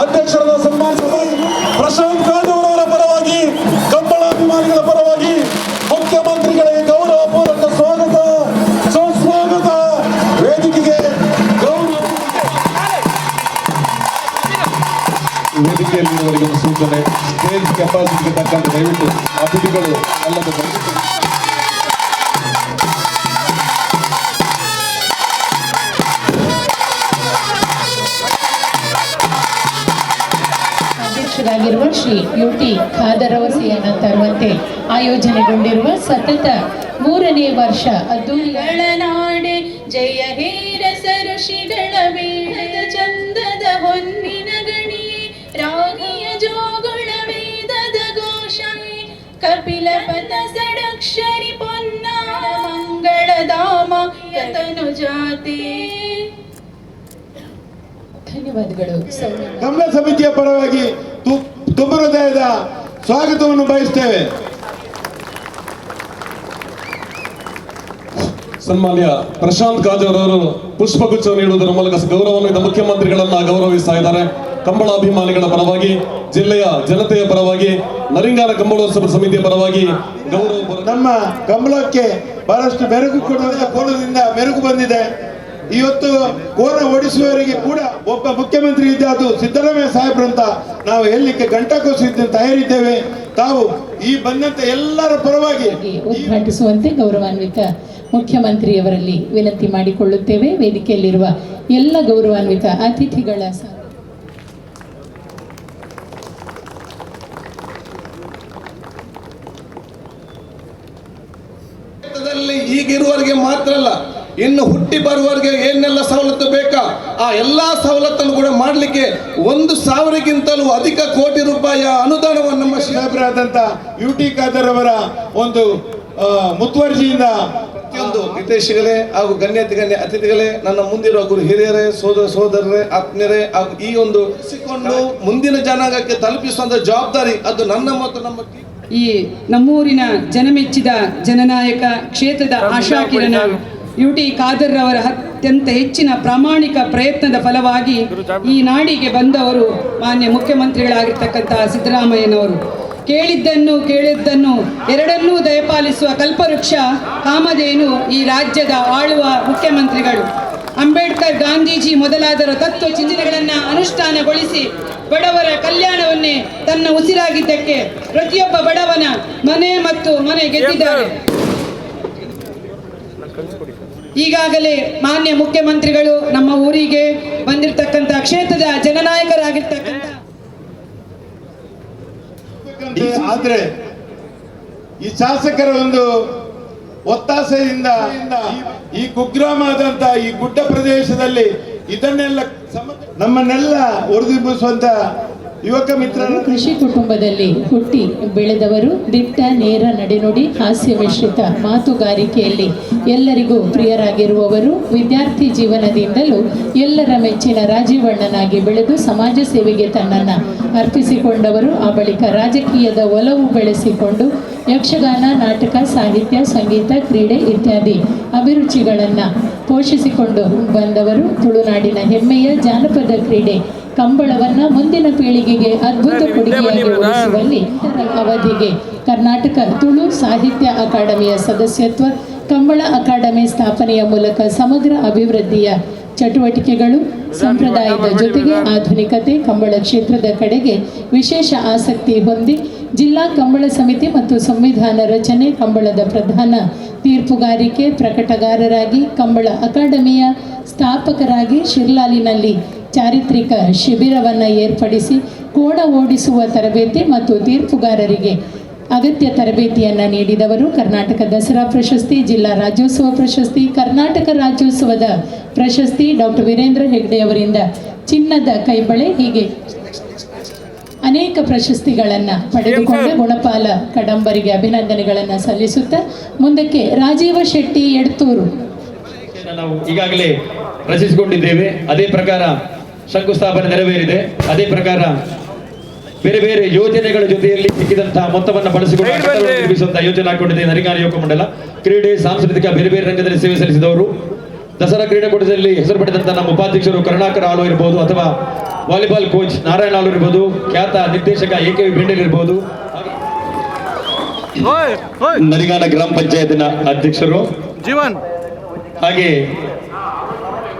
ಅಧ್ಯಕ್ಷರಾದ ಸನ್ಮಾನ ಪ್ರಶಾಂತ್ ಕಾಂಡವರವರ ಪರವಾಗಿ, ಕಂಬಳ ಅಭಿಮಾನಿಗಳ ಪರವಾಗಿ ಮುಖ್ಯಮಂತ್ರಿಗಳಿಗೆ ಗೌರವಪೂರ್ವಕ ಸ್ವಾಗತ, ಸುಸ್ವಾಗತ, ವೇದಿಕೆಗೆ ಗೌರವ ಒಂದು ಸೂಚನೆ ಸ್ಟೇಜ್ ಕೆಪಾಸಿಟಿಗೆ ತಕ್ಕಂತೆ ದಯವಿಟ್ಟು ಅತಿಥಿಗಳು ಅಲ್ಲದ ದಯವಿಟ್ಟು ಶ್ರೀ ಯು ಟಿ ಖಾದರವಸಿಯನ್ನ ತರುವಂತೆ ಆಯೋಜನೆಗೊಂಡಿರುವ ಸತತ ಮೂರನೇ ವರ್ಷ ಅದು ನಾಡೆ ಜಯ ಹೇರ ಸರುಷಿಗಳ ಮೇಳದ ಚಂದದ ಹೊನ್ನಿನ ಗಣಿ ರಾಗಿಯ ಜೋಗಳ ವೇದದ ಘೋಷಣೆ ಕಪಿಲ ಪದ ಸಡಕ್ಷರಿ ಪೊನ್ನ ಮಂಗಳ ಧಾಮ ಕತನು ಜಾತಿ. ಧನ್ಯವಾದಗಳು. ಗಮನ ಸಮಿತಿಯ ಪರವಾಗಿ ತುಂಬ ಹೃದಯದ ಸ್ವಾಗತವನ್ನು ಬಯಸ್ತೇವೆ. ಸನ್ಮಾನ್ಯ ಪ್ರಶಾಂತ್ ಕಾಜೋರ್ ಅವರು ಪುಷ್ಪಗುಚ್ಛ ನೀಡುವುದರ ಮೂಲಕ ಗೌರವಾನ್ವಿತ ಮುಖ್ಯಮಂತ್ರಿಗಳನ್ನ ಗೌರವಿಸ್ತಾ ಇದ್ದಾರೆ. ಕಂಬಳ ಅಭಿಮಾನಿಗಳ ಪರವಾಗಿ ಜಿಲ್ಲೆಯ ಜನತೆಯ ಪರವಾಗಿ ನರಿಂಗಾರ ಕಂಬಳೋತ್ಸವ ಸಮಿತಿಯ ಪರವಾಗಿ ಗೌರವ ನಮ್ಮ ಕಂಬಳಕ್ಕೆ ಬಹಳಷ್ಟು ಮೆರುಗು ಕೋಲದಿಂದ ಮೆರುಗು ಬಂದಿದೆ. ಇವತ್ತು ಕೋರ ಓಡಿಸುವವರಿಗೆ ಕೂಡ ಒಬ್ಬ ಮುಖ್ಯಮಂತ್ರಿ ಇದ್ದ ಅದು ಸಿದ್ದರಾಮಯ್ಯ ಸಾಹೇಬ್ರಂತ ನಾವು ಹೇಳಲಿಕ್ಕೆ ಗಂಟಕೋಸಿದ್ದ ತಯಾರಿದ್ದೇವೆ ತಾವು ಈ ಬಂದಂತ ಎಲ್ಲರ ಪರವಾಗಿ ಉದ್ಘಾಟಿಸುವಂತೆ ಗೌರವಾನ್ವಿತ ಮುಖ್ಯಮಂತ್ರಿಯವರಲ್ಲಿ ವಿನಂತಿ ಮಾಡಿಕೊಳ್ಳುತ್ತೇವೆ. ವೇದಿಕೆಯಲ್ಲಿರುವ ಎಲ್ಲ ಗೌರವಾನ್ವಿತ ಅತಿಥಿಗಳ ಈಗಿರುವವರಿಗೆ ಮಾತ್ರ ಅಲ್ಲ ಇನ್ನು ಹುಟ್ಟಿ ಬರುವವರಿಗೆ ಏನೆಲ್ಲ ಸವಲತ್ತು ಬೇಕಾ? ಆ ಎಲ್ಲ ಸವಲತ್ತನ್ನು ಕೂಡ ಮಾಡಲಿಕ್ಕೆ ಒಂದು ಸಾವಿರಕ್ಕಿಂತಲೂ ಅಧಿಕ ಕೋಟಿ ರೂಪಾಯಿಯ ಅನುದಾನವನ್ನು ನಮ್ಮ ಶಿವ ಸಾಹೇಬರಾದಂತ ಯು ಟಿ ಖಾದರ್ ಅವರ ಒಂದು ಮುತುವರ್ಜಿಯಿಂದ ಪ್ರತಿಯೊಂದು ಹಿತೈಷಿಗಳೇ ಹಾಗೂ ಗಣ್ಯತಿ ಗಣ್ಯ ಅತಿಥಿಗಳೇ ನನ್ನ ಮುಂದಿರುವ ಗುರು ಹಿರಿಯರೇ ಸೋದರ ಸೋದರರೇ ಆತ್ಮೀಯರೇ ಹಾಗೂ ಈ ಒಂದು ಸಿಕ್ಕೊಂಡು ಮುಂದಿನ ಜನಾಂಗಕ್ಕೆ ತಲುಪಿಸುವಂತ ಜವಾಬ್ದಾರಿ ಅದು ನನ್ನ ಮತ್ತು ನಮ್ಮ ಈ ನಮ್ಮೂರಿನ ಜನಮೆಚ್ಚಿದ ಜನನಾಯಕ ಕ್ಷೇತ್ರದ ಆಶಾಕಿರಣ ಯು ಟಿ ಖಾದರ್ ಅವರ ಅತ್ಯಂತ ಹೆಚ್ಚಿನ ಪ್ರಾಮಾಣಿಕ ಪ್ರಯತ್ನದ ಫಲವಾಗಿ ಈ ನಾಡಿಗೆ ಬಂದವರು ಮಾನ್ಯ ಮುಖ್ಯಮಂತ್ರಿಗಳಾಗಿರ್ತಕ್ಕಂತಹ ಸಿದ್ದರಾಮಯ್ಯನವರು. ಕೇಳಿದ್ದನ್ನು ಕೇಳಿದ್ದನ್ನು ಎರಡನ್ನೂ ದಯಪಾಲಿಸುವ ಕಲ್ಪವೃಕ್ಷ ಕಾಮಧೇನು ಈ ರಾಜ್ಯದ ಆಳುವ ಮುಖ್ಯಮಂತ್ರಿಗಳು. ಅಂಬೇಡ್ಕರ್ ಗಾಂಧೀಜಿ ಮೊದಲಾದರ ತತ್ವ ಚಿಂತನೆಗಳನ್ನು ಅನುಷ್ಠಾನಗೊಳಿಸಿ ಬಡವರ ಕಲ್ಯಾಣವನ್ನೇ ತನ್ನ ಉಸಿರಾಗಿದ್ದಕ್ಕೆ ಪ್ರತಿಯೊಬ್ಬ ಬಡವನ ಮನೆ ಮತ್ತು ಮನೆ ಗೆದ್ದಿದ್ದಾರೆ. ಈಗಾಗಲೇ ಮಾನ್ಯ ಮುಖ್ಯಮಂತ್ರಿಗಳು ನಮ್ಮ ಊರಿಗೆ ಬಂದಿರತಕ್ಕಂಥ ಕ್ಷೇತ್ರದ ಜನನಾಯಕರಾಗಿರ್ತಕ್ಕಂಥ ಆದ್ರೆ ಈ ಶಾಸಕರ ಒಂದು ಒತ್ತಾಸೆಯಿಂದ ಈ- ಕುಗ್ರಾಮ ಆದಂತ ಈ ಗುಡ್ಡ ಪ್ರದೇಶದಲ್ಲಿ ಇದನ್ನೆಲ್ಲ ನಮ್ಮನ್ನೆಲ್ಲ ಒರೆದಿಬ್ಬಿಸುವಂತ ಯುವಕ ಮಿತ್ರರು. ಕೃಷಿ ಕುಟುಂಬದಲ್ಲಿ ಹುಟ್ಟಿ ಬೆಳೆದವರು ದಿಟ್ಟ ನೇರ ನಡೆನುಡಿ ಹಾಸ್ಯ ಮಿಶ್ರಿತ ಮಾತುಗಾರಿಕೆಯಲ್ಲಿ ಎಲ್ಲರಿಗೂ ಪ್ರಿಯರಾಗಿರುವವರು ವಿದ್ಯಾರ್ಥಿ ಜೀವನದಿಂದಲೂ ಎಲ್ಲರ ಮೆಚ್ಚಿನ ರಾಜೀವಣ್ಣನಾಗಿ ಬೆಳೆದು ಸಮಾಜ ಸೇವೆಗೆ ತನ್ನನ್ನು ಅರ್ಪಿಸಿಕೊಂಡವರು, ಆ ಬಳಿಕ ರಾಜಕೀಯದ ಒಲವು ಬೆಳೆಸಿಕೊಂಡು ಯಕ್ಷಗಾನ, ನಾಟಕ, ಸಾಹಿತ್ಯ, ಸಂಗೀತ, ಕ್ರೀಡೆ ಇತ್ಯಾದಿ ಅಭಿರುಚಿಗಳನ್ನು ಪೋಷಿಸಿಕೊಂಡು ಬಂದವರು ತುಳುನಾಡಿನ ಹೆಮ್ಮೆಯ ಜಾನಪದ ಕ್ರೀಡೆ ಕಂಬಳವನ್ನ ಮುಂದಿನ ಪೀಳಿಗೆಗೆ ಅದ್ಭುತ ಕೊಡುಗೆಯಾಗಿ ಉಳಿಸುವಲ್ಲಿ ಅವಧಿಗೆ ಕರ್ನಾಟಕ ತುಳು ಸಾಹಿತ್ಯ ಅಕಾಡೆಮಿಯ ಸದಸ್ಯತ್ವ ಕಂಬಳ ಅಕಾಡೆಮಿ ಸ್ಥಾಪನೆಯ ಮೂಲಕ ಸಮಗ್ರ ಅಭಿವೃದ್ಧಿಯ ಚಟುವಟಿಕೆಗಳು ಸಂಪ್ರದಾಯದ ಜೊತೆಗೆ ಆಧುನಿಕತೆ ಕಂಬಳ ಕ್ಷೇತ್ರದ ಕಡೆಗೆ ವಿಶೇಷ ಆಸಕ್ತಿ ಹೊಂದಿ ಜಿಲ್ಲಾ ಕಂಬಳ ಸಮಿತಿ ಮತ್ತು ಸಂವಿಧಾನ ರಚನೆ ಕಂಬಳದ ಪ್ರಧಾನ ತೀರ್ಪುಗಾರಿಕೆ ಪ್ರಕಟಗಾರರಾಗಿ ಕಂಬಳ ಅಕಾಡೆಮಿಯ ಸ್ಥಾಪಕರಾಗಿ ಶಿರ್ಲಾಲಿನಲ್ಲಿ ಚಾರಿತ್ರಿಕ ಶಿಬಿರವನ್ನು ಏರ್ಪಡಿಸಿ ಕೋಣ ಓಡಿಸುವ ತರಬೇತಿ ಮತ್ತು ತೀರ್ಪುಗಾರರಿಗೆ ಅಗತ್ಯ ತರಬೇತಿಯನ್ನು ನೀಡಿದವರು ಕರ್ನಾಟಕ ದಸರಾ ಪ್ರಶಸ್ತಿ ಜಿಲ್ಲಾ ರಾಜ್ಯೋತ್ಸವ ಪ್ರಶಸ್ತಿ ಕರ್ನಾಟಕ ರಾಜ್ಯೋತ್ಸವದ ಪ್ರಶಸ್ತಿ ಡಾಕ್ಟರ್ ವೀರೇಂದ್ರ ಹೆಗ್ಡೆ ಅವರಿಂದ. ಚಿನ್ನದ ಕೈಬಳೆ ಹೀಗೆ ಅನೇಕ ಪ್ರಶಸ್ತಿಗಳನ್ನು ಪಡೆದುಕೊಂಡ ಗುಣಪಾಲ ಕಡಂಬರಿಗೆ ಅಭಿನಂದನೆಗಳನ್ನು ಸಲ್ಲಿಸುತ್ತಾ ಮುಂದಕ್ಕೆ ರಾಜೀವ ಶೆಟ್ಟಿ ಎಡ್ತೂರು. ನಾವು ಈಗಾಗಲೇ ರಚಿಸಿಕೊಂಡಿದ್ದೇವೆ. ಅದೇ ಪ್ರಕಾರ ಶಂಕುಸ್ಥಾಪನೆ ನೆರವೇರಿದೆ. ಅದೇ ಪ್ರಕಾರ ಬೇರೆ ಬೇರೆ ಯೋಜನೆಗಳ ಜೊತೆಯಲ್ಲಿ ಸಿಕ್ಕಿದಂತಹ ಮೊತ್ತವನ್ನು ಬಳಸಿಕೊಂಡು ಯೋಜನೆ ಹಾಕೊಂಡಿದೆ. ನರಿಗಾನ ಯೋಗ ಮಂಡಲ. ಕ್ರೀಡೆ ಸಾಂಸ್ಕೃತಿಕ ಬೇರೆ ಬೇರೆ ರಂಗದಲ್ಲಿ ಸೇವೆ ಸಲ್ಲಿಸಿದವರು. ದಸರಾ ಕ್ರೀಡಾಕೂಟದಲ್ಲಿ ಹೆಸರು ಪಡೆದಂತಹ ನಮ್ಮ ಉಪಾಧ್ಯಕ್ಷರು ಕರುಣಾಕರ ಆಳು ಇರಬಹುದು ಅಥವಾ ವಾಲಿಬಾಲ್ ಕೋಚ್ ನಾರಾಯಣ ಆಳು ಇರಬಹುದು ಖ್ಯಾತ ನಿರ್ದೇಶಕ ಎ ಕೆ ವಿ ಬೆಂಡಲ್ ಇರಬಹುದು ನರಿಗಾನ ಗ್ರಾಮ ಪಂಚಾಯತಿನ ಅಧ್ಯಕ್ಷರು. ಜೀವನ್. ಹಾಗೆ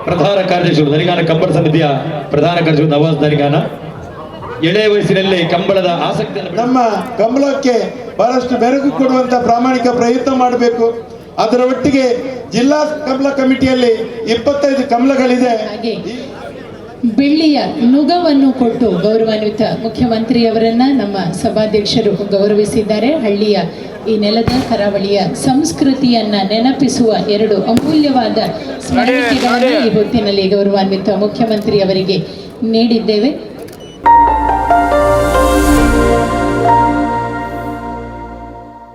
ಪ್ರಧಾನ ಕಾರ್ಯದರ್ಶಿಗಳು ನರಿಗಾನ ಕಂಬಳ ಸಮಿತಿಯ ಪ್ರಧಾನ ಕಾರ್ಯದರ್ಶಿ ನವಾಜ್ ದರಿಗಾನ ಎಳೆಯ ವಯಸ್ಸಿನಲ್ಲಿ ಕಂಬಳದ ಆಸಕ್ತಿಯನ್ನು ನಮ್ಮ ಕಂಬಳಕ್ಕೆ ಬಹಳಷ್ಟು ಬೆರಗು ಕೊಡುವಂತ ಪ್ರಾಮಾಣಿಕ ಪ್ರಯತ್ನ ಮಾಡಬೇಕು. ಅದರ ಒಟ್ಟಿಗೆ ಜಿಲ್ಲಾ ಕಂಬಳ ಕಮಿಟಿಯಲ್ಲಿ ಇಪ್ಪತ್ತೈದು ಕಂಬಳಗಳಿದೆ. ಬೆಳ್ಳಿಯ ನುಗವನ್ನು ಕೊಟ್ಟು ಗೌರವಾನ್ವಿತ ಮುಖ್ಯಮಂತ್ರಿಯವರನ್ನ ನಮ್ಮ ಸಭಾಧ್ಯಕ್ಷರು ಗೌರವಿಸಿದ್ದಾರೆ. ಹಳ್ಳಿಯ ಈ ನೆಲದ ಕರಾವಳಿಯ ಸಂಸ್ಕೃತಿಯನ್ನ ನೆನಪಿಸುವ ಎರಡು ಅಮೂಲ್ಯವಾದ ಸ್ಮರಣಿಕೆಗಳನ್ನು ಈ ಹೊತ್ತಿನಲ್ಲಿ ಗೌರವಾನ್ವಿತ ಮುಖ್ಯಮಂತ್ರಿಯವರಿಗೆ ನೀಡಿದ್ದೇವೆ.